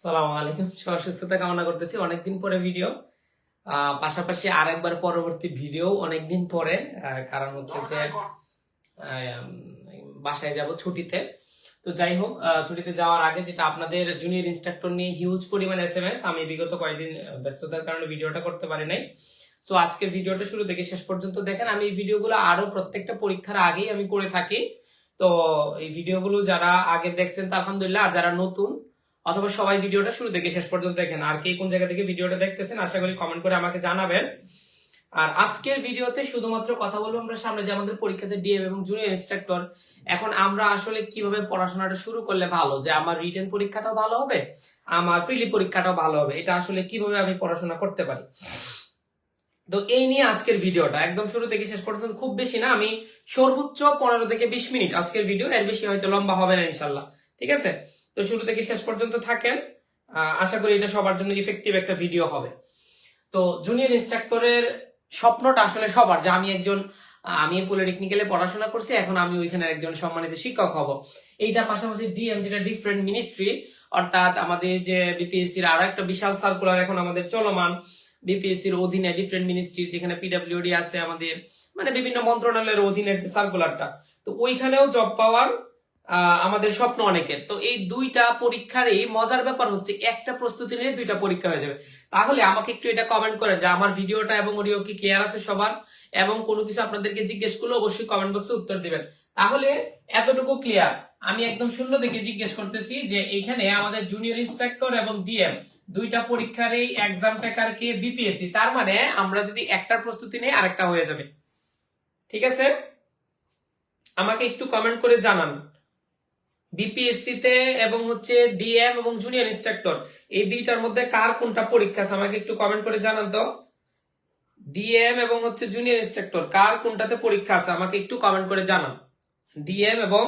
সালাম আলাইকুম, সবার সুস্থতা কামনা করতেছি। অনেকদিন পরে ভিডিও পাশাপাশি আর একবার পরবর্তী ভিডিও অনেকদিন পরে কারণ হচ্ছে যে বাসায় যাব ছুটিতে। তো যাই হোক ছুটিতে যাওয়ার আগে যেটা আপনাদের জুনিয়র ইনস্ট্রাক্টর নিয়ে হিউজ পরিমাণ এস এম এস আমি বিগত কয়েকদিন ব্যস্ততার কারণে ভিডিওটা করতে পারি নাই। সো আজকের ভিডিওটা শুরু থেকে শেষ পর্যন্ত দেখেন, আমি এই ভিডিওগুলো আরও প্রত্যেকটা পরীক্ষার আগেই আমি করে থাকি। তো, এই ভিডিওগুলো যারা আগে দেখছেন, তা আলহামদুলিল্লাহ, আর যারা নতুন অথবা সবাই ভিডিওটা শুরু থেকে শেষ পর্যন্ত দেখেন। আর কে কোন জায়গা থেকে ভিডিওটা দেখতেছেন, আশা করি কমেন্ট করে আমাকে জানাবেন। আর আজকের ভিডিওতে শুধুমাত্র কথা বলব আমরা সামনে যে আমাদের পরীক্ষাতে ডিএম এবং জুনিয়র ইনস্ট্রাক্টর এখন আমরা আসলে কীভাবে পড়াশোনাটা শুরু করলে ভালো? যে আমার রিটেন পরীক্ষাটাও ভালো হবে, আমার প্রিলি পরীক্ষাটাও ভালো হবে। এটা আসলে কীভাবে আমি পড়াশোনা করতে পারি? তো এই নিয়ে আজকের ভিডিওটা। একদম শুরু থেকে শেষ পর্যন্ত খুব বেশি না, আমি সর্বোচ্চ পনেরো থেকে বিশ মিনিট আজকের ভিডিও এর বেশি হয়তো লম্বা হবে না ইনশাল্লাহ। ঠিক আছে? তো শুরু থেকে শেষ পর্যন্ত থাকেন। আশা করি এটা সবার জন্য ইফেক্টিভ একটা ভিডিও হবে। তো জুনিয়র ইনস্ট্রাক্টরের স্বপ্নটা আসলে সবার যে আমি একজন আমি পলিটেকনিক্যালে পড়াশোনা করছি, এখন আমি ওইখানে একজন সম্মানিত শিক্ষক হব। এইটা পাশাপাশি ডিএম যেটা ডিফারেন্ট মিনিস্ট্রি অর্থাৎ আমাদের যে বিপিএসসির আরও একটা বিশাল সার্কুলার এখন আমাদের চলমান বিপিএসসির অধীনে ডিফারেন্ট মিনিস্ট্রি যেখানে পিডাব্লিউডি আছে আমাদের মানে বিভিন্ন মন্ত্রণালয়ের অধীনের যে সার্কুলারটা তো ওইখানেও জব পাওয়ার আমাদের স্বপ্ন অনেকের। তো এই দুইটা পরীক্ষারই মজার ব্যাপার হচ্ছে, একটা প্রস্তুতি নিয়ে দুইটা পরীক্ষা হয়ে যাবে। তাহলে আমাকে একটু এটা কমেন্ট করেন যে আমার ভিডিওটা এবং অডিও কি ক্লিয়ার আছে সবার? এবং কোনো কিছু আপনাদেরকে জিজ্ঞেস করলে অবশ্যই কমেন্ট বক্সে উত্তর দিবেন। তাহলে এতটুকু ক্লিয়ার আমি একদম শূন্য থেকে জিজ্ঞেস করতেছি যে এখানে আমাদের জুনিয়র ইনস্ট্রাক্টর এবং ডিএম দুইটা পরীক্ষার এই এক্সাম টেকারকে বিপিএসসি তার মানে আমরা যদি একটার প্রস্তুতি নেই, আরেকটা হয়ে যাবে। ঠিক আছে? আমাকে একটু কমেন্ট করে জানান। বিপিএসসি তে এবং হচ্ছে ডিএম এবং জুনিয়র ইনস্ট্রাক্টর এই দুইটার মধ্যে কার কোনটা পরীক্ষা আছে আমাকে একটু কমেন্ট করে জানান তো। ডিএম এবং হচ্ছে জুনিয়র ইনস্ট্রাক্টর কার কোনটাতে পরীক্ষা আছে আমাকে একটু কমেন্ট করে জানান। ডিএম এবং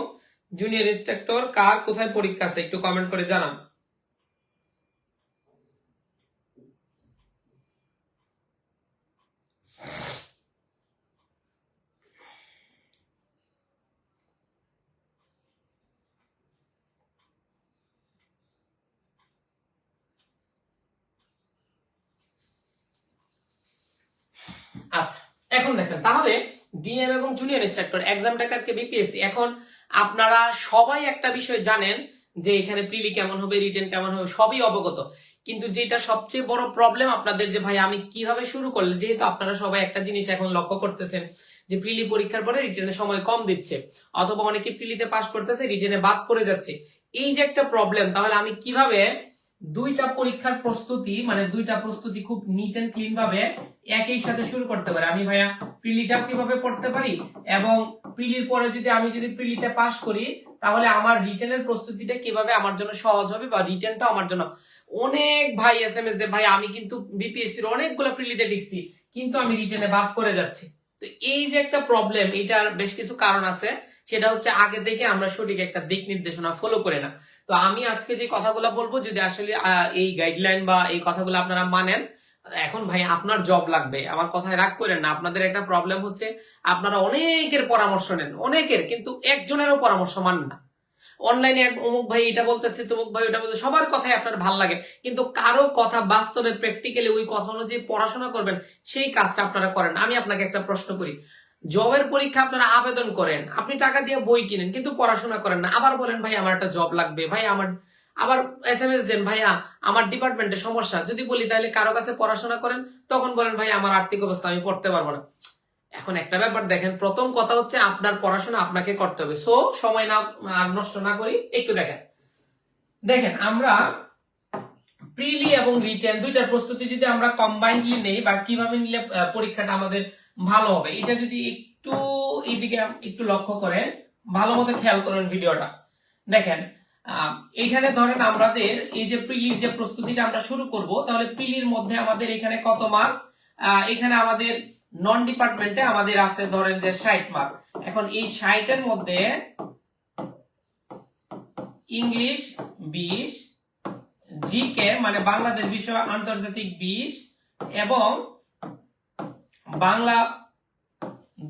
জুনিয়র ইনস্ট্রাক্টর কার কোথায় পরীক্ষা আছে একটু কমেন্ট করে জানান। আচ্ছা এখন দেখেন, তাহলে ডিএম এবং জুনিয়র ইনস্ট্রাক্টর এক্সাম টেকারকে বিপিএসসি এখন আপনারা সবাই একটা বিষয় জানেন যে এখানে প্রিলি কেমন হবে রিটেন কেমন হবে, সবই অবগত। কিন্তু যেটা সবচেয়ে বড় প্রবলেম আপনাদের যে, ভাই, আমি কীভাবে শুরু করলে? যেহেতু আপনারা সবাই একটা জিনিস এখন লক্ষ্য করতেছেন যে প্রিলি পরীক্ষার পরে রিটেনের সময় কম দিচ্ছে, অথবা অনেকে প্রিলিতে পাস করতেছে রিটেনে বাদ পড়ে যাচ্ছে। এই যে একটা প্রবলেম তাহলে আমি কীভাবে দুইটা পরীক্ষার প্রস্তুতি মানে দুইটা প্রস্তুতি খুব নিট এন্ড ক্লিন ভাবে একই সাথে শুরু করতে পারি। আমি ভাইয়া প্রিলিটাও কীভাবে পড়তে পারি এবং প্রিলির পরে যদি আমি যদি প্রিলিতে পাশ করি, তাহলে আমার রিটেনের প্রস্তুতিটা কীভাবে আমার জন্য সহজ হবে বা রিটেনটা আমার জন্য। অনেক ভাই এস এম এস দে ভাই আমি কিন্তু বিপিএসসি বিপিএসসির অনেকগুলো প্রিলিতে লিখছি কিন্তু আমি রিটেনে বাদ করে যাচ্ছি। তো এই যে একটা প্রবলেম এটার বেশ কিছু কারণ আছে। সেটা হচ্ছে আগে থেকে আমরা সঠিক একটা দিক নির্দেশনা ফলো করে না। তো আমি আজকে যে কথাগুলো বলব, যদি আসলে এই গাইডলাইন বা এই কথাগুলো আপনারা মানেন, এখন ভাই আপনার জব লাগবে। আমার কথায় রাগ করেন না, আপনাদের একটা প্রবলেম হচ্ছে, আপনারা অনেকের পরামর্শ নেন, অনেকের, কিন্তু একজনেরও পরামর্শ মানেন না। অনলাইনে এক অমুক ভাই এটা বলতেছে, তমুক ভাই ওটা বলতে সবার কথাই আপনার ভালো লাগে, কিন্তু কারও কথা বাস্তবে প্র্যাকটিক্যালি ওই কথা অনুযায়ী পড়াশোনা করবেন, সেই কাজটা আপনারা করেন। আমি আপনাকে একটা প্রশ্ন করি জবের পরীক্ষা আপনারা আবেদন করেন, আপনি টাকা দিয়ে বই কিনেন, কিন্তু পড়াশোনা করেন না। আবার বলেন ভাই আমার একটা জব লাগবে। ভাই আমার আবার এস এম এস দেন, ভাইয়া, আমার ডিপার্টমেন্টে সমস্যা। যদি বলি তাহলে কারও কাছে পড়াশোনা করেন? তখন বলেন ভাই আমার আর্থিক অবস্থা, আমি পড়তে পারব না। এখন একটা ব্যাপার দেখেন, প্রথম কথা হচ্ছে আপনার পড়াশোনা আপনাকে করতে হবে। সো সময় না, আর নষ্ট না করি, একটু দেখেন। দেখেন, আমরা প্রিলি এবং রিটেন দুইটার প্রস্তুতি যদি আমরা কম্বাইন্ডলি নেই বা কীভাবে নিলে পরীক্ষাটা আমাদের ভালো হবে, এটা যদি একটু এইদিকে একটু লক্ষ্য করেন, ভালো মতো খেয়াল করুন ভিডিওটা। দেখেন এখানে ধরেন আমাদের এই যে প্রিলির যে প্রস্তুতিটা আমরা শুরু করব, তাহলে প্রিলির মধ্যে আমাদের এখানে কত মার্ক এখানে আমাদের নন ডিপার্টমেন্টে আমাদের আছে ধরেন যে ষাট মার্ক এখন এই ষাটের মধ্যে ইংলিশ বিশ জিকে মানে বাংলাদেশ বিষয় আন্তর্জাতিক বিশ এবং বাংলা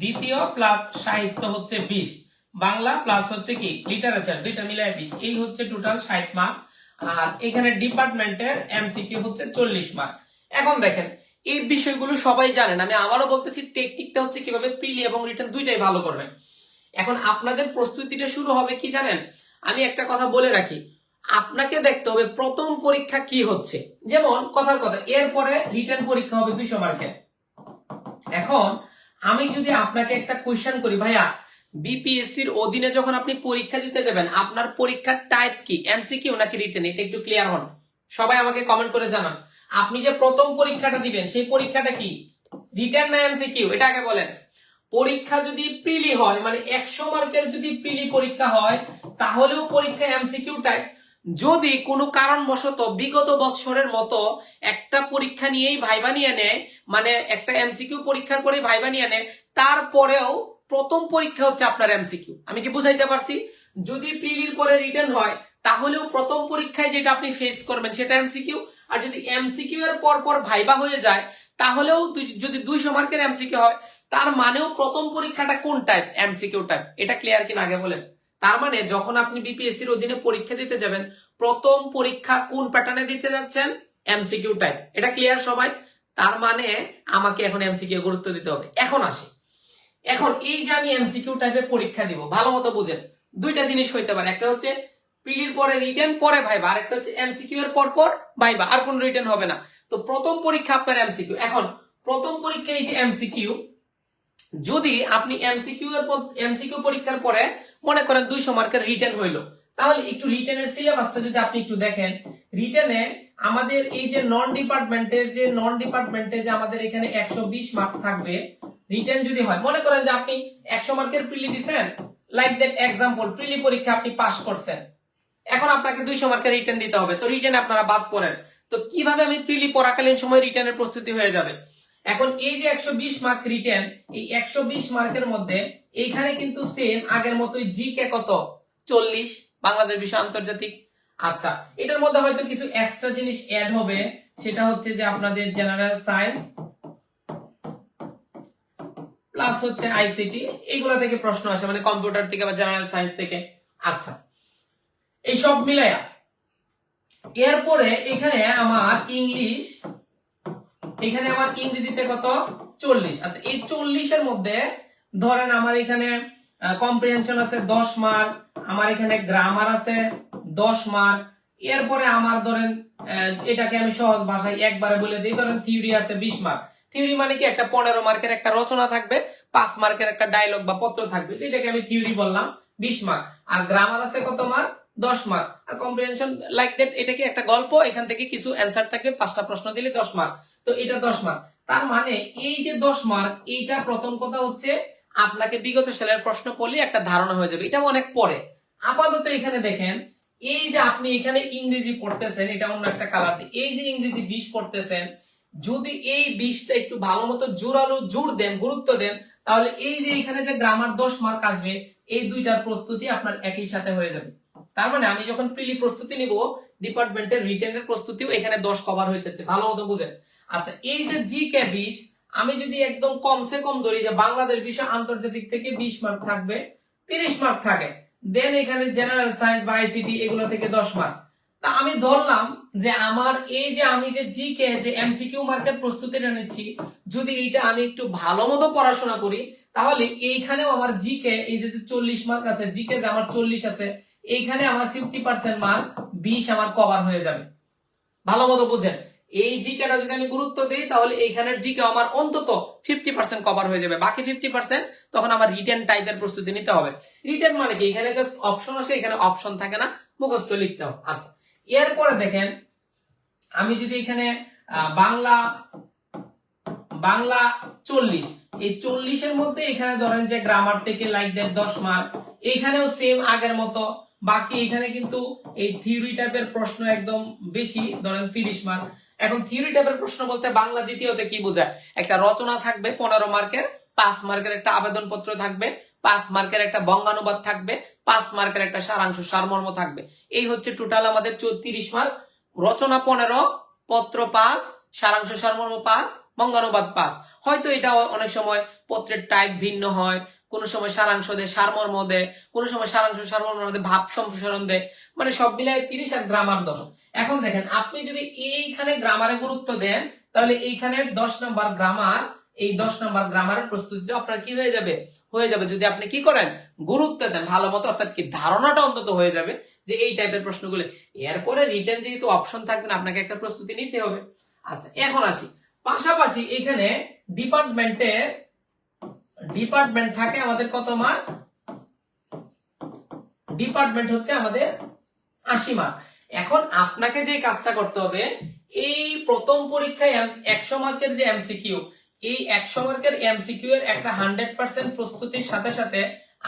দ্বিতীয় প্লাস সাহিত্য হচ্ছে বিশ। বাংলা প্লাস হচ্ছে কি? লিটারেচার দুইটা মিলায় বিশ। এই হচ্ছে টোটাল ষাট মার্ক আর এখানে ডিপার্টমেন্টের এমসিকিউ হচ্ছে চল্লিশ মার্ক এখন দেখেন, এই বিষয়গুলো সবাই জানেন। আমি আবারও বলতেছি টেকনিকটা হচ্ছে কীভাবে প্রিলি এবং রিটার্ন দুইটাই ভালো করবেন। এখন আপনাদের প্রস্তুতিটা শুরু হবে কি জানেন? আমি একটা কথা বলে রাখি। আপনাকে দেখতে হবে প্রথম পরীক্ষা কি হচ্ছে। যেমন, কথার কথা, এরপরে রিটার্ন পরীক্ষা হবে দুইশো মার্কের। এখন, আমি যদি আপনাকে একটা কোয়েশ্চেন করি, ভাইয়া বিপিএসসির অধীনে যখন আপনি পরীক্ষা দিতে যাবেন, আপনার পরীক্ষার টাইপ কি? এমসিকিউ নাকি রিটেন এটা একটু ক্লিয়ার হন। সবাই আমাকে কমেন্ট করে জানান। আপনি যে প্রথম পরীক্ষাটা দিবেন, সেই পরীক্ষাটা কি? রিটার্ন না এমসিকিউ এটা আগে বলেন। পরীক্ষা যদি প্রিলি হয় মানে একশো মার্কের যদি প্রিলি পরীক্ষা হয়, তাহলেও পরীক্ষা এমসিকিউ টাইপ যদি কোনো কারণবশত বিগত বৎসরের মতো একটা পরীক্ষা নিয়েই ভাইবা নিয়ে নেয় মানে একটা এমসিকিউ পরীক্ষার পরে ভাইবা নিয়ে নেয়, তারপরেও প্রথম পরীক্ষা হচ্ছে আপনার এমসিকিউ আমি কি বুঝাইতে পারছি? যদি প্রিলির পরে রিটার্ন হয়, তাহলেও প্রথম পরীক্ষায় যেটা আপনি ফেস করবেন সেটা এমসিকিউ আর যদি এমসিকিউ এর পর পর ভাইবা হয়ে যায়, তাহলেও দুই- যদি দুইশো মার্কের এমসিকিউ হয়, তার মানেও প্রথম পরীক্ষাটা কোন টাইপ এমসিকিউ টাইপ এটা ক্লিয়ার কিনা আগে বলেন? তার মানে যখন আপনি বিপিএসসির অধীনে পরীক্ষা দিতে যাবেন, প্রথম পরীক্ষা কোন প্যাটার্নে দিতে যাচ্ছেন? এমসিকিউ টাইপ এটা ক্লিয়ার সবাই? তার মানে আমাকে এখন এমসিকিউ গুরুত্ব দিতে হবে। এখন আসি। এখন এই যে আমি এমসিকিউ টাইপের পরীক্ষা দিব, ভালো মতো বুঝেন। দুইটা জিনিস হইতে পারে। একটা হচ্ছে প্রিলির পরে রিটার্ন পরে ভাইবা। আর একটা হচ্ছে এমসিকিউ এর পর পর ভাইবা। আর কোন রিটার্ন হবে না। তো প্রথম পরীক্ষা আপনার এমসিকিউ এখন, প্রথম পরীক্ষা এই যে এমসিকিউ যদি আপনি এমসিকিউ এর এমসিকিউ পরীক্ষার পরে মনে করেন দুইশো মার্কের রিটার্ন হইল। তাহলে একটু রিটার্নের সিলেবাসটা যদি আপনি একটু দেখেন রিটার্নে আমাদের এই যে নন ডিপার্টমেন্টের যে নন ডিপার্টমেন্টে যে আমাদের এখানে একশো বিশ মার্ক থাকবে রিটার্ন যদি হয়, মনে করেন যে আপনি একশো মার্কের প্রিলি দিছেন লাইক দ্যাট এক্সাম্পল প্রিলি পরীক্ষা আপনি পাস করছেন। এখন আপনাকে দুইশো মার্কের রিটার্ন দিতে হবে। তো রিটার্ন আপনারা বাদ পড়েন। তো কীভাবে আমি প্রিলি পড়াকালীন সময় রিটার্নের প্রস্তুতি হয়ে যাবে? এখন এই যে একশো বিশ মার্ক রিটার্ন এই একশো বিশ মার্কের মধ্যে এইখানে কিন্তু সেম আগের মতোই জি কে কত? চল্লিশ, বাংলাদেশ বিষয় আন্তর্জাতিক। আচ্ছা এটার মধ্যে হয়তো কিছু এক্সট্রা জিনিস অ্যাড হবে, সেটা হচ্ছে যে আপনাদের জেনারেল সায়েন্স প্লাস হচ্ছে আইসিটি এইগুলা থেকে প্রশ্ন আসে মানে কম্পিউটার থেকে বা জেনারেল সায়েন্স থেকে। আচ্ছা এই সব মিলাইয়া, এরপরে এখানে আমার ইংলিশ এখানে আমার ইংরেজিতে কত? চল্লিশ। আচ্ছা এই চল্লিশের মধ্যে ধরেন আমার এখানে কম্প্রিহেনশন আছে দশ মার্ক আমার এখানে গ্রামার আছে দশ মার্ক এরপরে আমার ধরেন এটাকে আমি সহজ ভাষায় একবারে বলে দিই, ধরেন থিওরি আছে বিশ মার্ক থিওরি মানে কি? একটা পনেরো মার্কের একটা রচনা থাকবে, পাঁচ মার্কের একটা ডায়লগ বা পত্র থাকবে এটাকে আমি থিওরি বললাম, বিশ মার্ক আর গ্রামার আছে কত মার্ক দশ মার্ক আর কম্প্রিহেনশন লাইক দ্যাট এটা কি একটা গল্প? এখান থেকে কিছু অ্যান্সার থাকবে, পাঁচটা প্রশ্ন দিলে দশ মার্ক তো এটা দশ মার্ক তার মানে এই যে দশ মার্ক এইটা প্রথম কথা হচ্ছে আপনাকে বিগত সালের প্রশ্ন পড়লে একটা ধারণা হয়ে যাবে। এটা অনেক পরে। আপাতত এখানে দেখেন, এই যে আপনি এখানে ইংরেজি পড়তেছেন, এটা অন্য একটা কালার এই যে ইংরেজি বিষ পড়তেছেন, যদি এই বিষটা একটু ভালো মতো জোরালো জোর দেন, গুরুত্ব দেন, তাহলে এই যে এখানে যে গ্রামার দশ মার্ক আসবে, এই দুইটার প্রস্তুতি আপনার একই সাথে হয়ে যাবে। তার মানে আমি যখন প্রিলি প্রস্তুতি নিব ডিপার্টমেন্টের রিটেনের প্রস্তুতিও এখানে দশ কভার হয়ে যাচ্ছে ভালো মতো বুঝেন। আচ্ছা এই যে জি কে বিশ আমি যদি একদম কমসে কম ধরি যে বাংলাদেশ বিষয় আন্তর্জাতিক থেকে বিশ মার্ক থাকবে, তিরিশ মার্ক থাকে। দেন এখানে জেনারেল সায়েন্স বা আইসিটি এগুলো থেকে দশ মার্ক তা আমি ধরলাম যে আমার এই যে আমি যে জি কে যে এমসিকিউ মার্কের প্রস্তুতিটা নিচ্ছি, যদি এইটা আমি একটু ভালো মতো পড়াশোনা করি, তাহলে এইখানেও আমার জি কে এই যে চল্লিশ মার্ক আছে জি কে যে আমার চল্লিশ আছে, এইখানে আমার ফিফটি পার্সেন্ট মার্ক বিশ আমার কভার হয়ে যাবে। ভালো মতো বুঝেন? এই জিকেটা যদি আমি গুরুত্ব দিই, তাহলে এইখানের জিকে আমার অন্তত ফিফটি পার্সেন্ট কভার হয়ে যাবে। বাকি ফিফটি পার্সেন্ট তখন আমার রিটার্ন টাইপের প্রস্তুতি নিতে হবে। রিটার্ন মানে কি? এখানে জাস্ট অপশন আসে, এখানে অপশন থাকে না। মুখস্থ লিখতে হবে। আচ্ছা এরপরে দেখেন, আমি যদি এখানে বাংলা বাংলা চল্লিশ, এই চল্লিশের মধ্যে এখানে ধরেন যে গ্রামার থেকে লাইক দেন দশ মার্ক এখানেও সেম আগের মতো। বাকি এখানে কিন্তু এই থিওরি টাইপের প্রশ্ন একদম বেশি, ধরেন তিরিশ মার্ক এখন থিওরি টাইপের প্রশ্ন বলতে বাংলা দ্বিতীয়তে কি বোঝায়? একটা রচনা থাকবে, পনেরো মার্কের, পাঁচ মার্কের একটা আবেদন পত্র থাকবে, পাঁচ মার্কের একটা বঙ্গানুবাদ থাকবে, পাঁচ মার্কের একটা সারাংশ সারমর্ম থাকবে। এই হচ্ছে টোটাল আমাদের তিরিশ মার্ক। রচনা পনেরো, পত্র পাঁচ, সারাংশ সারমর্ম পাঁচ, বঙ্গানুবাদ পাঁচ। হয়তো এটা অনেক সময় পত্রের টাইপ ভিন্ন হয়, কোনো সময় সারাংশ দেয়, সারমর্ম দেয়, কোনো সময় সারাংশ সারমর্ম দেয় ভাব সম্প্রসারণ দেয়। মানে সব মিলায় তিরিশ আর গ্রামার দশ এখন দেখেন, আপনি যদি এইখানে গ্রামারে গুরুত্ব দেন, তাহলে এইখানে দশ নম্বর গ্রামার এই দশ নম্বর গ্রামারের প্রস্তুতিটা আপনার কি হয়ে যাবে? হয়ে যাবে যদি আপনি কি করেন, গুরুত্ব দেন, ভালো মতো, অর্থাৎ কি ধারণাটা অন্তত হয়ে যাবে যে এই টাইপের প্রশ্নগুলো। এরপরে রিটার্ন যেহেতু অপশন থাকবে না, আপনাকে একটা প্রস্তুতি নিতে হবে। আচ্ছা এখন আসি। পাশাপাশি এখানে ডিপার্টমেন্টে ডিপার্টমেন্ট থাকে আমাদের কত মার্ক ডিপার্টমেন্ট হচ্ছে আমাদের আশি মার্ক এখন আপনাকে যে কাজটা করতে হবে, এই প্রথম পরীক্ষায় একশো মার্কের যে এমসিকিউ, এই একশো মার্কের এমসিকিউ এর একটা হান্ড্রেড পার্সেন্ট প্রস্তুতির সাথে সাথে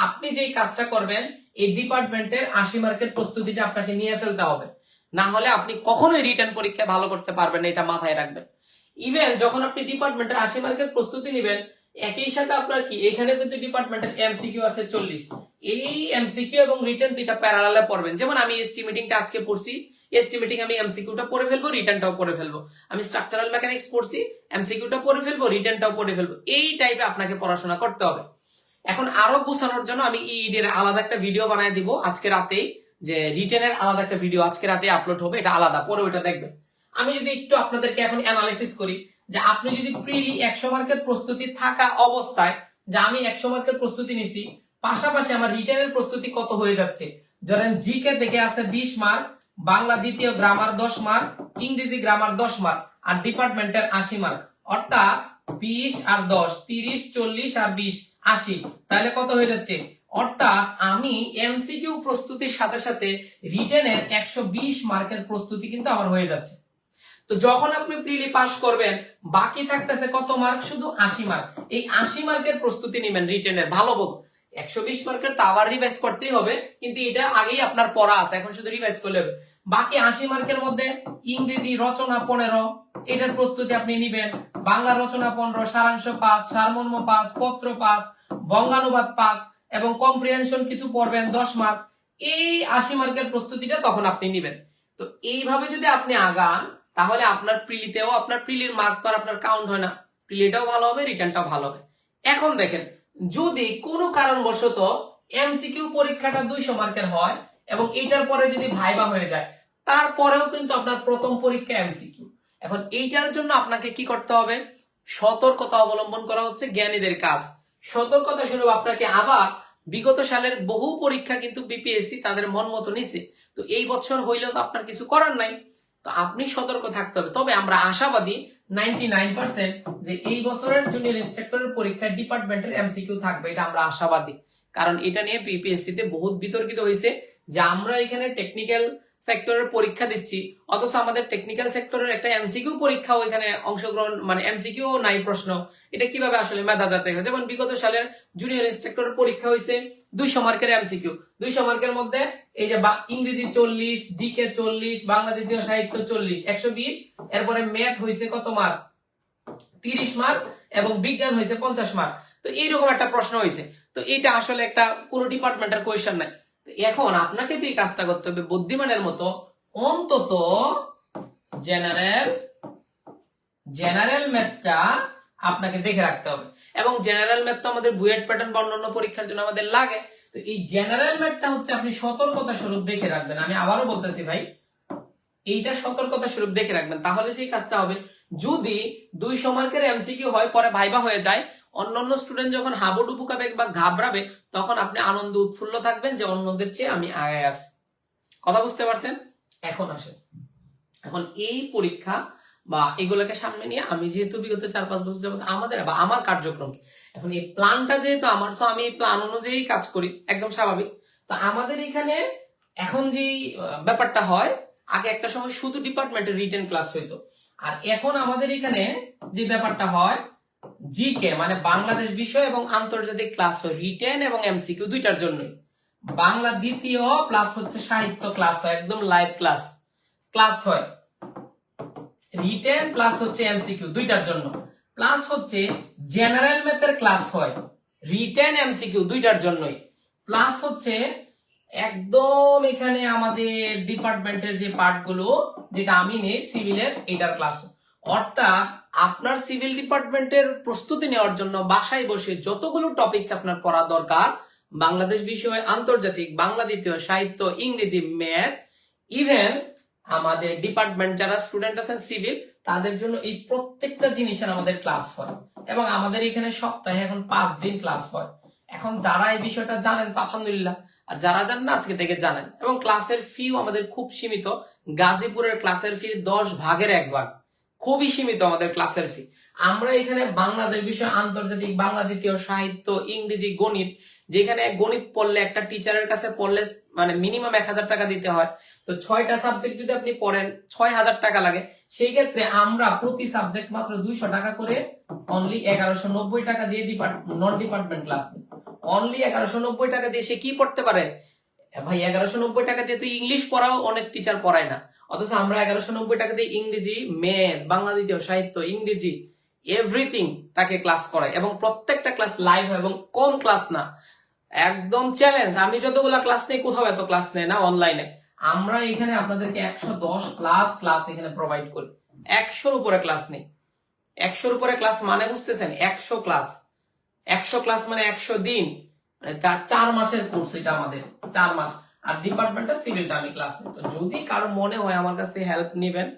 আপনি যেই কাজটা করবেন, এই ডিপার্টমেন্টের আশি মার্কের প্রস্তুতিটা আপনাকে নিয়ে ফেলতে হবে। না হলে আপনি কখনোই রিটার্ন পরীক্ষা ভালো করতে পারবেন না, এটা মাথায় রাখবেন। ইভেন যখন আপনি ডিপার্টমেন্টের আশি মার্কের প্রস্তুতি নেবেন, একই সাথে আপনার কি, এখানে কিন্তু ডিপার্টমেন্টের এমসিকিউ আছে চল্লিশ। এই এমসিকিউ এবং রিটার্ন দুইটা প্যারালালে পড়বেন। যেমন আমি এস্টিমেটিংটা আজকে পড়ছি এস্টিমেটিং আমি এমসিকিউটা পড়ে ফেলব রিটার্নটাও পড়ে ফেলব। আমি স্ট্রাকচারাল মেকানিক্স পড়ছি এমসিকিউটা পড়ে ফেলব রিটার্নটাও পড়ে ফেলব। এই টাইপে আপনাকে পড়াশোনা করতে হবে। এখন আরও গুছানোর জন্য আমি ইইডি এর আলাদা একটা ভিডিও বানায় দিব আজকে রাতেই, যে রিটেনের আলাদা একটা ভিডিও আজকে রাতে আপলোড হবে, এটা আলাদা, পরে ওইটা দেখবেন। আমি যদি একটু আপনাদেরকে এখন অ্যানালাইসিস করি, যে আপনি যদি প্রিলি একশো মার্কের প্রস্তুতি থাকা অবস্থায়, যে আমি একশো মার্কের প্রস্তুতি নিছি পাশাপাশি আমার রিটেনের প্রস্তুতি কত হয়ে যাচ্ছে? ধরেন জিকে থেকে আছে বিশ মার্ক বাংলা দ্বিতীয় গ্রামার দশ মার্ক ইংরেজি গ্রামার দশ মার্ক আর ডিপার্টমেন্টের আশি মার্ক অর্থাৎ বিশ আর দশ, তিরিশ, চল্লিশ আর বিশ, আশি। তাহলে কত হয়ে যাচ্ছে? অর্থাৎ আমি এমসিকিউ প্রস্তুতির সাথে সাথে রিটেনের একশো বিশ মার্কের প্রস্তুতি কিন্তু আমার হয়ে যাচ্ছে। তো যখন আপনি প্রিলি পাস করবেন, বাকি থাকতেছে কত মার্ক শুধু আশি মার্ক এই আশি মার্কের প্রস্তুতি নেবেন রিটেনের। ভালো হোক। একশো বিশ মার্কের তো আবার রিভাইজ করতেই হবে, কিন্তু এটা আগেই আপনার পড়া আছে, এখন শুধু রিভাইজ করলে হবে। বাকি আশি মার্কের মধ্যে ইংরেজি রচনা পনেরো, এটার প্রস্তুতি আপনি নিবেন। বাংলা রচনা পনেরো, সারাংশ সারমর্ম পত্র বঙ্গানুবাদ এবং কম্প্রিহেনশন কিছু পড়বেন দশ মার্ক এই আশি মার্কের প্রস্তুতিটা তখন আপনি নিবেন। তো এইভাবে যদি আপনি আগান, তাহলে আপনার প্রিলিতেও আপনার প্রিলির মার্ক তো আপনার কাউন্ট হয় না। প্রিলিটাও ভালো হবে রিটার্নটাও ভালো হবে। এখন দেখেন যদি কোনো কারণবশত এমসিকিউ পরীক্ষাটা দুইশো মার্কের হয় এবং এটার পরে যদি ভাইবা হয়ে যায়, তারপরেও কিন্তু আপনার প্রথম পরীক্ষা এমসিকিউ এখন এইটার জন্য আপনাকে কি করতে হবে? সতর্কতা অবলম্বন করা হচ্ছে জ্ঞানীদের কাজ। সতর্কতা স্বরূপ আপনাকে আবার বিগত সালের বহু পরীক্ষা কিন্তু বিপিএসসি তাদের মন মতো নিছে। তো এই বছর হইলেও তো আপনার কিছু করার নাই। তো আপনি সতর্ক থাকতে হবে। তবে আমরা আশাবাদী নাইনটি নাইন পার্সেন্ট যে এই বছরের জুনিয়র ইন্সপেক্টরের পরীক্ষায় ডিপার্টমেন্টের এমসিকিউ থাকবে, এটা আমরা আশাবাদী। কারণ এটা নিয়ে পিপিএসসি তে বহুত বিতর্কিত হয়েছে যে আমরা এখানে টেকনিক্যাল সেক্টরের পরীক্ষা দিচ্ছি। অথচ আমাদের টেকনিক্যাল সেক্টরের একটা এমসিকিউ পরীক্ষাও এখানে অংশগ্রহণ মানে এমসিকিউ নাই প্রশ্ন। এটা কীভাবে আসলে মেধা যাচাই হয়? যেমন বিগত সালের জুনিয়র ইন্সপেক্টরের পরীক্ষা হয়েছে দুইশো মার্কের এমসিকিউ দুইশো মার্কের মধ্যে এই যে ইংরেজি চল্লিশ, জিকে চল্লিশ বাংলা দ্বিতীয় সাহিত্য চল্লিশ, একশো বিশ, এরপরে ম্যাথ হয়েছে কত মার্ক? তিরিশ মার্ক এবং বিজ্ঞান হয়েছে পঞ্চাশ মার্ক। তো এইরকম একটা প্রশ্ন হয়েছে তো এটা আসলে একটা পুরো ডিপার্টমেন্টের কোয়েশ্চেন নাই। এখন আপনাকে যে কাজটা করতে হবে, বুদ্ধিমানের মতো অন্তত জেনারেল জেনারেল ম্যাথটা আপনাকে দেখে রাখতে হবে। এবং জেনারেল ম্যাথ তো আমাদের বুয়েট প্যাটার্ন বা অন্যান্য পরীক্ষার জন্য আমাদের লাগে। তো এই জেনারেল ম্যাথটা হচ্ছে আপনি সতর্কতা স্বরূপ দেখে রাখবেন। আমি আবারও বলতেছি ভাই, এইটা সতর্কতা স্বরূপ দেখে রাখবেন। তাহলে যে কাজটা হবে, যদি দুই মার্কের এমসিকিউ হয়, পরে ভাইবা হয়ে যায় অন্যান্য স্টুডেন্ট যখন হাবুডুবু খাবে বা ঘাবড়াবে, তখন আপনি আনন্দ উৎফুল্ল থাকবেন যে অন্যদের চেয়ে আমি আগে আছি। কথা বুঝতে পারছেন? এখন আসে এখন এই পরীক্ষা বা এগুলোকে সামনে নিয়ে আমি যেহেতু বিগত চার পাঁচ বছর যাবত আমাদের বা আমার কার্যক্রম এখন এই প্ল্যানটা যেহেতু আমার তো আমি এই প্ল্যান অনুযায়ী কাজ করি, একদম স্বাভাবিক। তো আমাদের এখানে এখন যে ব্যাপারটা হয়, আগে একটা সময় শুধু ডিপার্টমেন্টের রিটেন ক্লাস হইতো। আর এখন আমাদের এখানে যে ব্যাপারটা হয় জিকে মানে বাংলাদেশ বিষয় এবং আন্তর্জাতিক ক্লাস হয় রিটেন এবং এমসিকিউ দুইটার জন্যই। বাংলা দ্বিতীয় প্লাস হচ্ছে সাহিত্য ক্লাস হয়, একদম লাইভ ক্লাস ক্লাস হয় রিটেন প্লাস হচ্ছে এমসিকিউ দুইটার জন্য। প্লাস হচ্ছে জেনারেল ম্যাথের ক্লাস হয় রিটেন এমসিকিউ দুইটার জন্যই। প্লাস হচ্ছে একদম এখানে আমাদের ডিপার্টমেন্টের যে পার্টগুলো যেটা আমি নেই সিভিলের এটার ক্লাস অর্থাৎ আপনার সিভিল ডিপার্টমেন্টের প্রস্তুতি নেওয়ার জন্য বাসায় বসে যতগুলো টপিকস আপনার পড়া দরকার, বাংলাদেশ বিষয়, আন্তর্জাতিক, বাংলা দ্বিতীয়, সাহিত্য, ইংরেজি, ম্যাথ ইভেন আমাদের ডিপার্টমেন্ট যারা স্টুডেন্ট আছেন সিভিল, তাদের জন্য এই প্রত্যেকটা জিনিসের আমাদের ক্লাস হয়। এবং আমাদের এখানে সপ্তাহে এখন পাঁচ দিন ক্লাস হয়। এখন যারা এই বিষয়টা জানেন, আলহামদুলিল্লাহ, আর যারা জানেন না, আজকে থেকে জানেন। এবং ক্লাসের ফিও আমাদের খুব সীমিত। গাজীপুরের ক্লাসের ফি দশ ভাগের এক ভাগ। খুবই সীমিত আমাদের ক্লাসের ফি আমরা এখানে বাংলাদেশ বিষয় আন্তর্জাতিক, বাংলা দ্বিতীয়, সাহিত্য, ইংরেজি, গণিত, যেখানে গণিত পড়লে একটা টিচারের কাছে পড়লে মানে মিনিমাম এক হাজার টাকা দিতে হয়। তো ছয়টা সাবজেক্ট যদি আপনি পড়েন, ছয় হাজার টাকা লাগে। সেই ক্ষেত্রে আমরা প্রতি সাবজেক্ট মাত্র দুইশো টাকা করে অনলি এগারোশো নব্বই টাকা দিয়ে নন ডিপার্টমেন্ট ক্লাস অনলি এগারোশো নব্বই টাকা দিয়ে সে কি পড়তে পারে? ভাই, এগারোশো নব্বই টাকা দিয়ে তো ইংলিশ পড়াও অনেক টিচার পড়ায় না। অথচ আমরা এগারোশো নব্বই টাকা দিয়ে ইংরেজি ম্যাথ বাংলা দ্বিতীয় সাহিত্য, ইংরেজি এভরিথিং তাকে ক্লাস করায়। এবং প্রত্যেকটা ক্লাস লাইভ হয় এবং কম ক্লাস না। একদম চ্যালেঞ্জ আমি যতগুলা ক্লাস নেই, কোথাও এত ক্লাস নেই না অনলাইনে আমরা এখানে আপনাদেরকে একশো দশ ক্লাস ক্লাস এখানে প্রোভাইড করি। একশোর উপরে ক্লাস নেই। একশোর উপরে ক্লাস মানে বুঝতেছেন? একশো ক্লাস একশো ক্লাস মানে একশো দিন। মানে চার মাসের কোর্স এটা আমাদের, চার মাস। আর ডিপার্টমেন্টটা সিভিলটা আমি ক্লাস নিই। তো যদি কারও মনে হয় আমার কাছ থেকে হেল্প নেবেন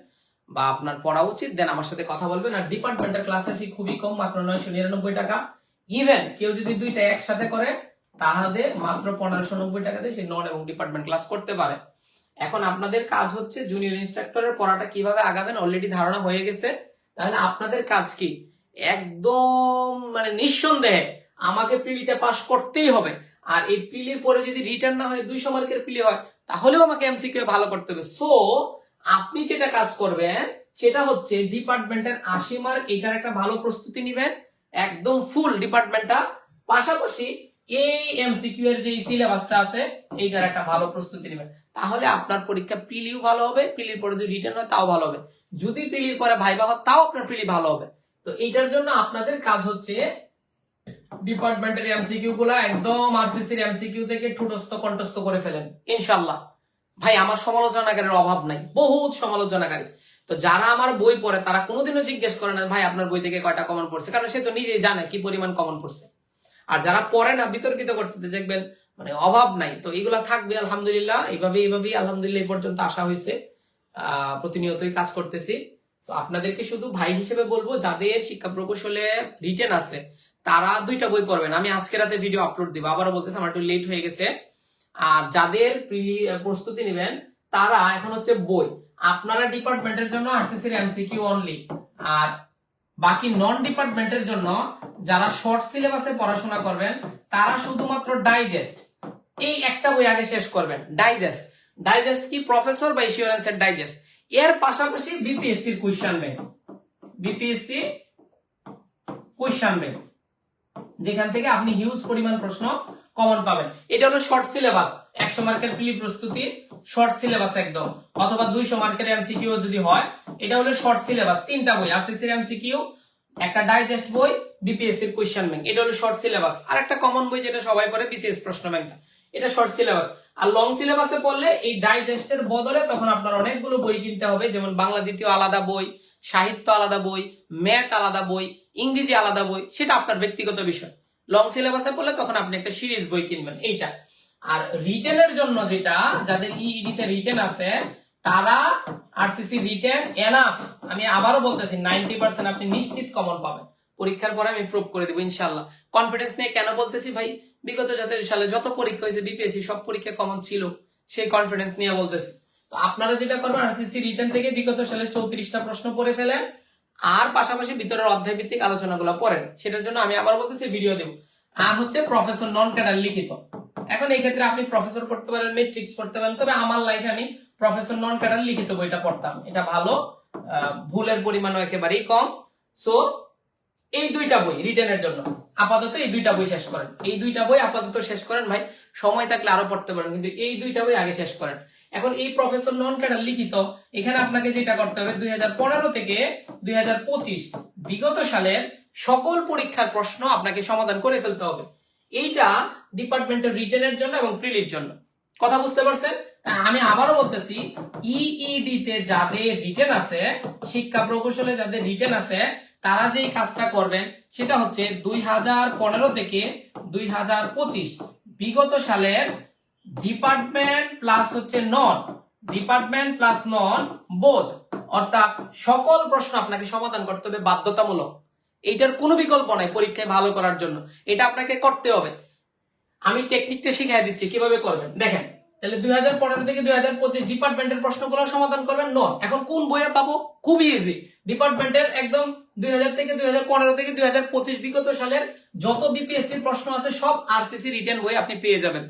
বা আপনার পড়া উচিত দেন আমার সাথে কথা বলবেন। আর ডিপার্টমেন্টের ক্লাসের ফি খুবই কম, মাত্র নয়শো নিরানব্বই টাকা। ইভেন কেউ যদি দুইটা একসাথে করে, তাহলে মাত্র পনেরোশো নব্বই টাকা দিয়ে সে নন এবং ডিপার্টমেন্ট ক্লাস করতে পারে। এখন আপনাদের কাজ হচ্ছে জুনিয়র ইনস্ট্রাক্টরের পড়াটা কীভাবে আগাবেন? অলরেডি ধারণা হয়ে গেছে। তাহলে আপনাদের কাজ কি? একদম মানে নিঃসন্দেহে আমাকে প্রিলিতে পাশ করতেই হবে। আর এই প্রিলির পরে যদি রিটার্ন না হয়, দুইশো মার্কের প্রিলি হয়, তাহলেও আমাকে এমসিকিউ ভালো করতে হবে। সো আপনি যেটা কাজ করবেন, সেটা হচ্ছে ডিপার্টমেন্টের আশি মার্ক এটার একটা ভালো প্রস্তুতি নিবেন। একদম ফুল ডিপার্টমেন্টটা পাশাপাশি এই এমসিকিউ এর যে সিলেবাসটা আছে, এইটার একটা ভালো প্রস্তুতি নেবেন। তাহলে আপনার পরীক্ষা প্রিলিও ভালো হবে প্রিলির পরে যদি রিটার্ন হয়, তাও ভালো হবে। যদি প্রিলির পরে ভাইবা হয়, তাও আপনার প্রিলি ভালো হবে। তো এইটার জন্য আপনাদের কাজ হচ্ছে ডিপার্টমেন্টের এমসিকিউ গুলা একদম আরসিসির এমসিকিউ থেকে ঠুটস্থ, কণ্ঠস্থ করে ফেলেন। ইনশাল্লাহ ভাই, আমার সমালোচনাকারীর অভাব নাই। বহুত সমালোচনাকারী। তো যারা আমার বই পড়ে, তারা কোনোদিনও জিজ্ঞেস করে না, ভাই, আপনার বই থেকে কয়টা কমন পড়ছে? কারণ সে তো নিজেই জানে কি পরিমাণ কমন পড়ছে। আর যারা পড়ে না, বিতর্কিত করতে দেখবেন মানে অভাব নাই। তো এগুলা থাকবে, আলহামদুলিল্লাহ। এইভাবে এইভাবেই, আলহামদুলিল্লাহ, এই পর্যন্ত আসা হয়েছে। প্রতিনিয়তই কাজ করতেছি। তো আপনাদেরকে শুধু ভাই হিসেবে বলব, যাদের শিক্ষা প্রকৌশলে রিটেন আছে তারা দুইটা বই পড়বেন। আমি আজকে রাতে ভিডিও আপলোড দিব। আবারও বলতেছে, আমার একটু লেট হয়ে গেছে। আর যাদের প্রস্তুতি নেবেন, তারা এখন হচ্ছে বই। আপনারা ডিপার্টমেন্টের জন্য আরসিসির এমসিকিউ অনলি আর বাকি নন ডিপার্টমেন্টের জন্য যারা শর্ট সিলেবাসে পড়াশোনা করবেন, তারা শুধুমাত্র ডাইজেস্ট এই একটা বই আগে শেষ করবেন। ডাইজেস্ট ডাইজেস্ট কি? প্রফেসর বা ইস্যুরেন্সের ডাইজেস্ট এর পাশাপাশি বিপিএসসির question bank BPSC question bank যেখান থেকে আপনি হিউজ পরিমাণ প্রশ্ন কমন পাবেন। এটা হলো শর্ট সিলেবাস একশো মার্কের প্রিলি প্রস্তুতি শর্ট সিলেবাস একদম। অথবা দুইশো মার্কের এমসিকিউ যদি হয়, এটা হলো শর্ট সিলেবাস তিনটা বই আরসিসির এমসিকিউ একটা ডাইজেস্ট বই বিপিএসসি এর কোয়েশ্চেন ব্যাংক এটা হলো শর্ট সিলেবাস আর একটা কমন বই যেটা সবাই করে বিসিএস প্রশ্ন ব্যাংকটা এটা শর্ট সিলেবাস আর লং সিলেবাসে পড়লে এই ডাইজেস্টের বদলে তখন আপনার অনেকগুলো বই কিনতে হবে। যেমন বাংলা দ্বিতীয় আলাদা বই, সাহিত্য আলাদা বই ম্যাথ আলাদা বই ইংরেজি আলাদা বই, সেটা আপনার ব্যক্তিগত বিষয়। লং সিলেবাসে পড়লে তখন আপনি একটা সিরিজ বই কিনবেন, এইটা। আর রিটেনের জন্য যেটা, যাদের ইইডি তে রিটেন আছে, তারা আরসিসি রিটেন এনাফ আমি আবারও বলতেছি নাইনটি পার্সেন্ট আপনি নিশ্চিত কমন পাবেন। পরীক্ষার পরে আমি প্রুভ করে দেবো ইনশাল্লাহ কনফিডেন্স নিয়ে কেন বলতেছি ভাই? বিগত যাদের সালে যত পরীক্ষা হয়েছে বিপিএসসি সব পরীক্ষা কমন ছিল, সেই কনফিডেন্স নিয়ে বলতেছি। তো আপনারা যেটা করবেন আরসিসি রিটেন থেকে বিগত সালে চৌত্রিশটা প্রশ্ন পড়ে ফেলেন আর পাশাপাশি ভিতরের অধ্যায় ভিত্তিক আলোচনাগুলো পড়েন। সেটার জন্য আমি আবার বলতেছি ভিডিও দেব। আর হচ্ছে প্রফেসর নন ক্যাডার লিখিত। এখন এই ক্ষেত্রে আপনি প্রফেসর পড়তে পারেন মেট্রিক্স পড়তে পারেন, তবে আমার লাইফে আমি প্রফেসর নন ক্যাডার লিখিত বইটা পড়তাম। এটা ভালো ভুলের পরিমাণও একেবারেই কম। সো এই দুইটা বই রিটেনের জন্য। আপাতত এই দুইটা বই শেষ করেন। এই দুইটা বই আপাতত শেষ করেন ভাই। সময় থাকলে আরও পড়তে পারেন, কিন্তু এই দুইটা বই আগে শেষ করেন। এখন এই প্রফেসর নন ক্যাডার লিখিত। এখানে আপনাকে যেটা করতে হবে, দুই থেকে দুই বিগত সালের সকল পরীক্ষার প্রশ্ন আপনাকে সমাধান করে ফেলতে হবে। এইটা ডিপার্টমেন্টের রিটেনের জন্য এবং প্রিলির জন্য। কথা বুঝতে পারছেন? আমি আবারও বলতেছি ইইডি তে যাদের রিটেন আছে, শিক্ষা প্রকৌশলে যাদের রিটেন আছে, তারা যেই কাজটা করবেন, সেটা হচ্ছে দুই হাজার পনেরো থেকে দুই হাজার পঁচিশ, বিগত সালের ডিপার্টমেন্ট প্লাস হচ্ছে নন। ডিপার্টমেন্ট প্লাস নন, বোধ। অর্থাৎ সকল প্রশ্ন আপনাকে সমাধান করতে হবে বাধ্যতামূলক। এইটার কোনো বিকল্প নাই পরীক্ষায় ভালো করার জন্য। এটা আপনাকে করতে হবে। আমি টেকনিকটা শিখিয়ে দিচ্ছি, কীভাবে করবেন? দেখেন, তাহলে দুই হাজার পনেরো থেকে দুই হাজার পঁচিশ ডিপার্টমেন্টের প্রশ্নগুলো সমাধান করবেন ন এখন কোন বইয়ে পাবো? খুবই ইজি ডিপার্টমেন্টের একদম দুই হাজার থেকে দুই হাজার পনেরো থেকে দুই হাজার পঁচিশ বিগত সালের যত বিপিএসসি প্রশ্ন আছে, সব আরসিসি রিটার্ন বই আপনি পেয়ে যাবেন।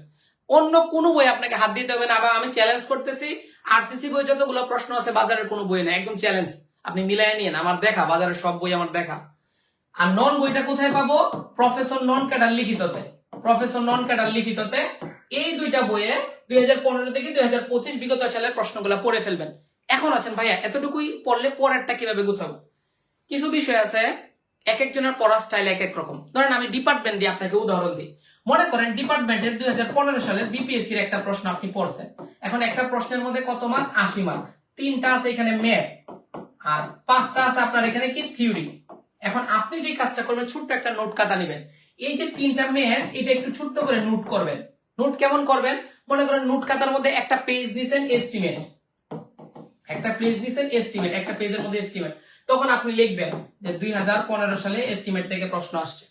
অন্য কোনো বই আপনাকে হাত দিতে হবে না। আবার আমি চ্যালেঞ্জ করতেছি আরসিসি বই যতগুলো প্রশ্ন আছে, বাজারের কোনো বই না একদম চ্যালেঞ্জ আপনি মিলাই নিয়েন, আমার দেখা, বাজারের সব বই আমার দেখা। আর নন বইটা কোথায় পাবো? প্রফেসর নন ক্যাডার লিখিততে। প্রফেসর নন ক্যাডার লিখিততে এই দুইটা বইয়ে দুই হাজার পনেরো থেকে দুই হাজার পঁচিশ বিগত সালের প্রশ্নগুলো পড়ে ফেলবেন। এখন আছেন ভাইয়া, এতটুকুই পড়লে পরেরটা কীভাবে গুছাবো? কিছু বিষয় আছে, এক একজনের পড়ার স্টাইল এক এক রকম। ধরেন আমি ডিপার্টমেন্ট দিয়ে আপনাকে উদাহরণ দিই। মনে করেন ডিপার্টমেন্টের দুই হাজার পনেরো সালের বিপিএসসি এর একটা প্রশ্ন আপনি পড়ছেন। এখন একটা প্রশ্নের মধ্যে কত মার্ক আশি মার্ক তিনটা আছে এখানে ম্যাথ আর পাঁচটা আছে আপনার এখানে কি? থিওরি এখন আপনি যে কাজটা করবেন, ছোট্ট একটা নোট খাতা নেবেন। এই যে তিনটা ম্যাথ এটা একটু ছোট্ট করে নোট করবেন। নোট কেমন করবেন? মনে করেন নোট খাতার মধ্যে একটা পেজ দিছেন এস্টিমেট একটা পেজ দিছেন এস্টিমেট একটা পেজের মধ্যে এস্টিমেট তখন আপনি লিখবেন যে দুই হাজার পনেরো সালে এস্টিমেট থেকে প্রশ্ন আসছে।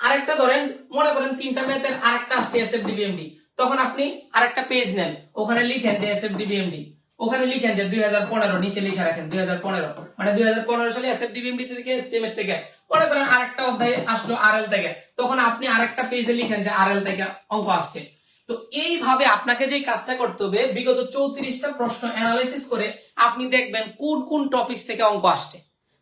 আরেকটা ধরেন, মনে করেন তিনটা ম্যাথের আরেকটা আসছে এসএফডিবিএমডি তখন আপনি আরেকটা পেজ নেন, ওখানে লিখেন যে এসএফডিবিএমডি ওখানে লিখেন যে দুই হাজার পনেরো, নিচে লিখে রাখেন দুই হাজার পনেরো। মানে দুই হাজার পনেরো সালে এসএফডিবিএমডি থেকে এস্টিমেট থেকে। মনে করেন আরেকটা অধ্যায় আসলো আর এল থেকে। তখন আপনি আরেকটা পেজে লিখেন যে আর এল থেকে অঙ্ক আসছে। তো এইভাবে আপনাকে যে কাজটা করতে হবে, বিগত চৌত্রিশটা প্রশ্ন অ্যানালাইসিস করে আপনি দেখবেন কোন কোন টপিক থেকে অঙ্ক আসছে।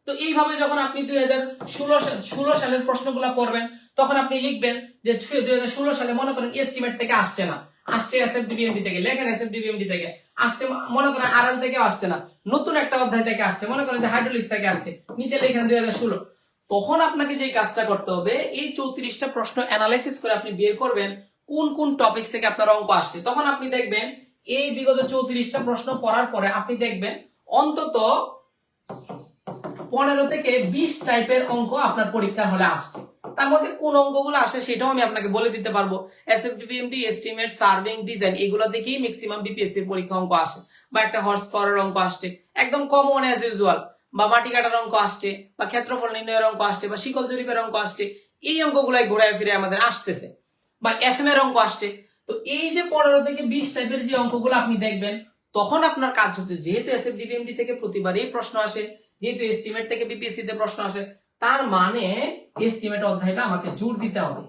তো এইভাবে যখন আপনি দুই হাজার ষোলো ষোলো সালের প্রশ্নগুলো করবেন, তখন আপনি লিখবেন যে দুই হাজার ষোলো সালে মনে করেন এস্টিমেট থেকে আসছে না। আসছে এস এফ ডিবিএমডি থেকে, লেখেন এস এফ ডিবিএমডি থেকে। আসছে মনে করেন আরএল থেকে আসছে না। নতুন একটা অধ্যায় থেকে আসছে, মনে করেন যে হাইড্রোলিক্স থেকে আসছে, নিচে লেখেন দুই হাজার ষোলো। তখন আপনাকে যে কাজটা করতে হবে, এই চৌত্রিশটা প্রশ্ন অ্যানালাইসিস করে আপনি বের করবেন, কোন কোন টপিক থেকে আপনার অঙ্ক আসছে। তখন আপনি দেখবেন, এই বিগত চৌত্রিশটা প্রশ্ন পড়ার পরে আপনি দেখবেন, অন্তত পনেরো থেকে বিশ টাইপের অঙ্ক আপনার পরীক্ষার হলে আসছে। তার মধ্যে কোন অঙ্কগুলো আসে সেটাও আমি আপনাকে বলে দিতে পারব। S F DPMD estimate serving design এগুলো দেখেই ম্যাক্সিমাম বিপিএসসি পরীক্ষা অঙ্ক আসে বা একটা হর্স পাওয়ারের অঙ্ক আসছে। একদম কমন অ্যাজ ইউজুয়াল বা মাটি কাটার অঙ্ক আসছে, বা ক্ষেত্রফল নির্ণয়ের অঙ্ক আসছে, বা শিকল জরিপের অঙ্ক আসছে, এই অঙ্কগুলাই ঘোরায় ফিরে আমাদের আসতেছে। বা এফ এম এর অঙ্ক আসছে। তো এই যে পনেরো থেকে বিশ টাইপের যে অঙ্কগুলো আপনি দেখবেন, তখন আপনার কাজ হচ্ছে যেহেতু এস এফ ডিপিএমডি থেকে প্রতিবারই প্রশ্ন আসে যেহেতু এস্টিমেট থেকে বিপিএসসি তে প্রশ্ন আসে, তার মানে এস্টিমেট অধ্যায়টা আমাকে জোর দিতে হবে।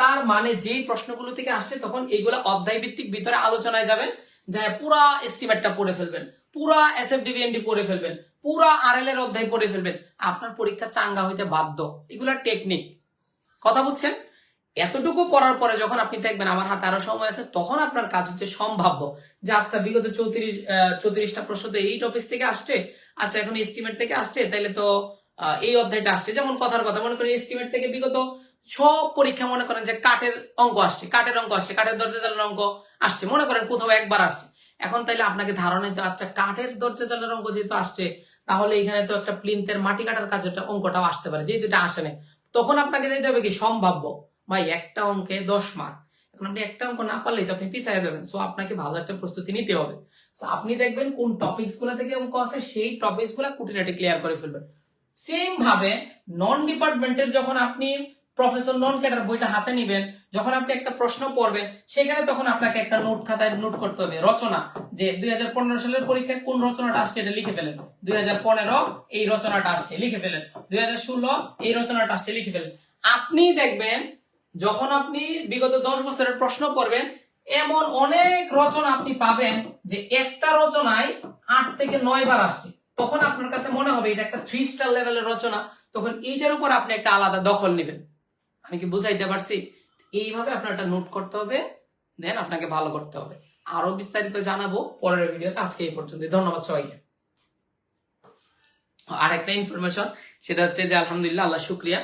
তার মানে যেই প্রশ্নগুলো থেকে আসছে তখন এইগুলো অধ্যায় ভিত্তিক ভিতরে আলোচনায় যাবেন যা পুরা এস্টিমেটটা পড়ে ফেলবেন, পুরা এস এফ ডিবিএমডি পড়ে ফেলবেন, পুরা আরএল এর অধ্যায় পড়ে ফেলবেন। আপনার পরীক্ষা চাঙ্গা হইতে বাধ্য। এগুলা টেকনিক কথা বুঝছেন? এতটুকু পড়ার পরে যখন আপনি দেখবেন আমার হাতে আরও সময় আছে, তখন আপনার কাজ হচ্ছে সম্ভাব্য। যে আচ্ছা বিগত চৌত্রিশ চৌত্রিশটা প্রশ্ন তো এই টপিক থেকে আসছে আচ্ছা এখন এস্টিমেট থেকে আসছে, তাইলে তো এই অধ্যায়টা আসছে। যেমন কথার কথা, মনে করেন এস্টিমেট থেকে বিগত সব পরীক্ষা মনে করেন যে কাঠের অঙ্ক আসছে, কাঠের অঙ্ক আসছে, কাঠের দরজা জানার অঙ্ক আসছে, মনে করেন কোথাও একবার আসছে। এখন তাইলে আপনাকে ধারণা দিতে আচ্ছা কাঠের দরজা জানার অঙ্ক যেহেতু আসছে, তাহলে এখানে তো একটা প্লিন্থের মাটি কাটার কাজ, একটা অঙ্কটাও আসতে পারে, যেহেতু এটা আসে না তখন আপনাকে দিতে হবে কি সম্ভাব্য। ভাই, একটা অঙ্কে দশ মার্ক এখন আপনি একটা অঙ্ক না পারলেই তো আপনি পিছায় যাবেন। সো আপনাকে ভালো একটা প্রস্তুতি নিতে হবে। তো আপনি দেখবেন কোন টপিকসগুলা থেকে অঙ্ক আছে সেই টপিকসগুলা কুটিনাটি ক্লিয়ার করে ফেলবেন সেম ভাবে নন ডিপার্টমেন্টের যখন আপনি প্রফেসর নন ক্যাডার বইটা হাতে নিবেন, যখন আপনি একটা প্রশ্ন পড়বেন, সেখানে তখন আপনাকে একটা নোট খাতায় নোট করতে হবে। রচনা, যে দুই হাজার পনেরো সালের পরীক্ষায় কোন রচনাটা আসছে এটা লিখে ফেলেন। দুই হাজার পনেরো এই রচনাটা আসছে, লিখে ফেলেন। দুই হাজার ষোলো এই রচনাটা আসছে, লিখে ফেলেন। আপনি দেখবেন যখন আপনি বিগত দশ বছরের প্রশ্ন পড়বেন এমন অনেক রচনা আপনি পাবেন যে একটা রচনায় আট থেকে নয় বার আসছে। তখন আপনার কাছে মনে হবে এটা একটা থ্রি স্টার লেভেলের রচনা, তখন এইটার উপর আপনি একটা আলাদা দখল নেবেন। আমি কি বুঝাইতে পারছি? এইভাবে আপনার একটা নোট করতে হবে দেন আপনাকে ভালো করতে হবে। আরও বিস্তারিত জানাব পরের ভিডিওতে। আজকে এই পর্যন্ত ধন্যবাদ সবাইকে। আরেকটা ইনফরমেশন সেটা হচ্ছে যে আলহামদুলিল্লাহ, আল্লাহ শুক্রিয়া।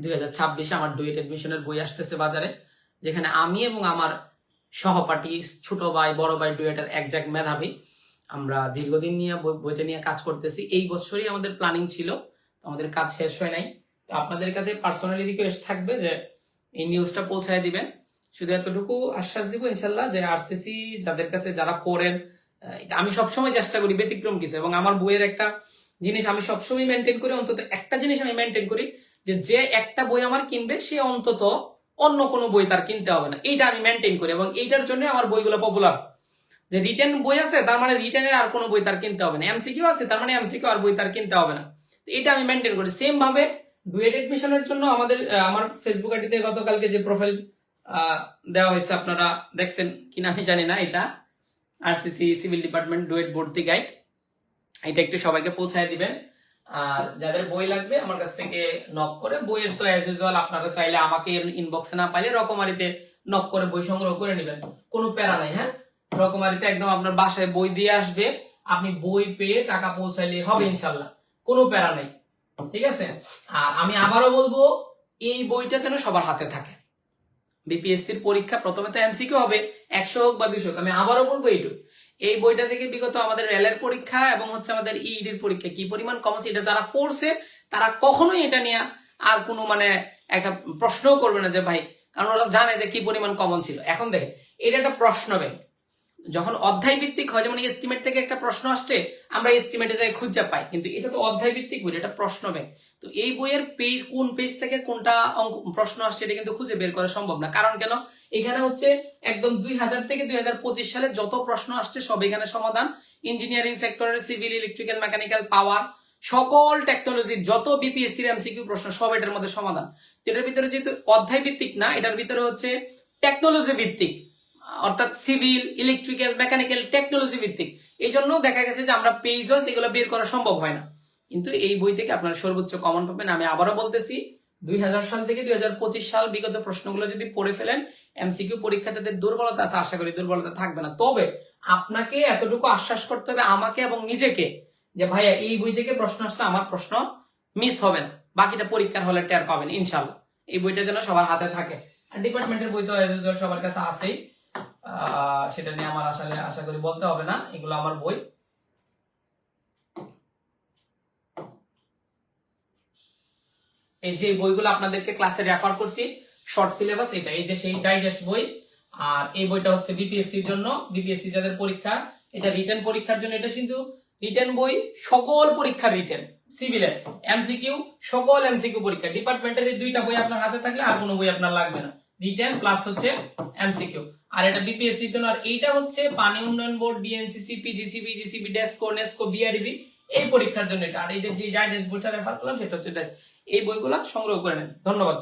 দুই ছাব্বিশে আমার ডুয়েট এডমিশনের বই আসতেছে বাজারে, যেখানে আমি এবং আমার সহপাঠী ছোট ভাই, বড় ভাই ডুয়েটার একজাক মেধাবী, আমরা দীর্ঘদিন নিয়ে বই- বইটা নিয়ে কাজ করতেছি। এই বছরই আমাদের প্ল্যানিং ছিল আমাদের কাজ শেষ হয় নাই। তো আপনাদের কাছে পার্সোনালি রিকোয়েস্ট থাকবে যে এই নিউজটা পৌঁছায় দিবেন। শুধু এতটুকু আশ্বাস দিব ইনশাল্লাহ যে আরসিসি যাদের কাছে যারা পড়েন আমি সবসময় চেষ্টা করি ব্যতিক্রম কিছু, এবং আমার বইয়ের একটা জিনিস আমি সবসময় মেনটেন করি, অন্তত একটা জিনিস আমি মেনটেন করি যে যে একটা বই আমার কিনবে, সে অন্তত অন্য কোনো বই তার কিনতে হবে না। এইটা আমি মেনটেন করি এবং এইটার জন্য আমার বইগুলো পপুলার যে রিটেন বই আছে, তার মানে রিটেনের আর কোনো বই তার কিনতে হবে না। এমসিকিউ আছে, তার মানে এমসিকিউ আর বই তার কিনতে হবে না। এটা আমি মেনটেন করি। সেম ভাবে ডুয়েট এডমিশনের জন্য আমাদের আমার ফেসবুক আইডিতে গতকালকে যে প্রোফাইল দেওয়া হয়েছে, আপনারা দেখছেন কিনা আমি জানি না এটা। আরসিসি সিভিল ডিপার্টমেন্ট ডুয়েট ভর্তি গাইড এটা একটু সবাইকে পৌঁছায় দিবেন। আর যাদের বই লাগবে, আমার কাছ থেকে নক করে। বইয়ের তো অ্যাজ ইউজুয়াল আপনারা চাইলে আমাকে ইনবক্সে না পাইলে রকমারিতে নক করে বই সংগ্রহ করে নেবেন। কোনো প্যারা নাই হ্যাঁ? রকমারিতে একদম আপনার বাসায় বই দিয়ে আসবে, আপনি বই পেয়ে টাকা পৌঁছাইলে হবে ইনশাল্লাহ কোনো প্যারা নেই, ঠিক আছে? আর আমি আবারও বলব, এই বইটা যেন সবার হাতে থাকে। বিপিএসসির পরীক্ষা প্রথমে তো এমসিকিউ হবে, একশো হোক বা দুশো হোক, আমি আবারও বলব এইটুকু। এই বইটা থেকে বিগত আমাদের রেলের পরীক্ষা এবং হচ্ছে আমাদের ইডির পরীক্ষা। কি পরিমাণ কমেছে এটা যারা পড়ছে, তারা কখনোই এটা নিয়ে আর কোনো মানে একটা প্রশ্নও করবে না যে, ভাই, কারণ ওরা জানে যে কি পরিমাণ কমন ছিল। এখন দেখে, এটা একটা প্রশ্ন ব্যাংক যখন অধ্যায় ভিত্তিক হয়, যেমন এস্টিমেট থেকে একটা প্রশ্ন আসছে, আমরা এস্টিমেটে যাই খুঁজে পাই। কিন্তু এটা তো অধ্যায় ভিত্তিক বই, এটা প্রশ্ন ব্যাংক তো এই বইয়ের পেজ কোন পেজ থেকে কোনটা অঙ্ক, প্রশ্ন আসছে, এটা কিন্তু খুঁজে বের করা সম্ভব না। কারণ কেন? এখানে হচ্ছে একদম দুই হাজার থেকে দুই হাজার পঁচিশ সালে যত প্রশ্ন আসছে, সব এখানে সমাধান। ইঞ্জিনিয়ারিং সেক্টরের সিভিল ইলেকট্রিক্যাল মেকানিক্যাল পাওয়ার সকল টেকনোলজির যত বিপিএসসির এমসিকিউ প্রশ্ন, সব এটার মধ্যে সমাধান। এটার ভিতরে যেহেতু অধ্যায় ভিত্তিক না, এটার ভিতরে হচ্ছে টেকনোলজি ভিত্তিক। অর্থাৎ সিভিল ইলেকট্রিক্যাল মেকানিক্যাল টেকনোলজি ভিত্তিক। এই জন্য দেখা গেছে যে আমরা পেজ এগুলো বের করা সম্ভব হয় না। কিন্তু এই বই থেকে আপনারা সর্বোচ্চ কমন পাবেন। আমি আবারও বলতেছি দুই সাল থেকে দুই সাল বিগত প্রশ্নগুলো যদি পড়ে ফেলেন এমসিকিউ পরীক্ষা তাদের দুর্বলতা আছে আশা করি দুর্বলতা থাকবে না। তবে আপনাকে এতটুকু আশ্বাস করতে হবে আমাকে এবং নিজেকে যে ভাইয়া এই বই থেকে প্রশ্ন আসলে আমার প্রশ্ন মিস হবে না। বাকিটা পরীক্ষার হলে টের পাবেন ইনশাল্লাহ এই বইটা যেন সবার হাতে থাকে। আর ডিপার্টমেন্টের বই তো সবার কাছে আহ, সেটা নিয়ে আমার আসলে আশা করি বলতে হবে না। এগুলো আমার বই। এই যে বইগুলো আপনাদেরকে ক্লাসে রেফার করছি শর্ট সিলেবাস এটা এই যে সেই ডাইজেস্ট বই। আর এই বইটা হচ্ছে বিপিএসসির জন্য। বিপিএসসি যাদের পরীক্ষা, এটা রিটার্ন পরীক্ষার জন্য। এটা কিন্তু রিটার্ন বই, সকল পরীক্ষার রিটার্ন সিভিলের এমসিকিউ সকল এমসিকিউ পরীক্ষা। ডিপার্টমেন্টের এই দুইটা বই আপনার হাতে থাকলে আর কোনো বই আপনার লাগবে না। রিটার্ন প্লাস হচ্ছে এমসিকিউ আর এটা বিপিএসসি এর জন্য, আর এইটা হচ্ছে পানি উন্নয়ন board DNCC PGC BGC DESCO NESCO BRB এই পরীক্ষার জন্য এটা। আর এই যে যে বইটা রেফার করলাম, সেটা হচ্ছে। এই বইগুলো সংগ্রহ করে নেন। ধন্যবাদ।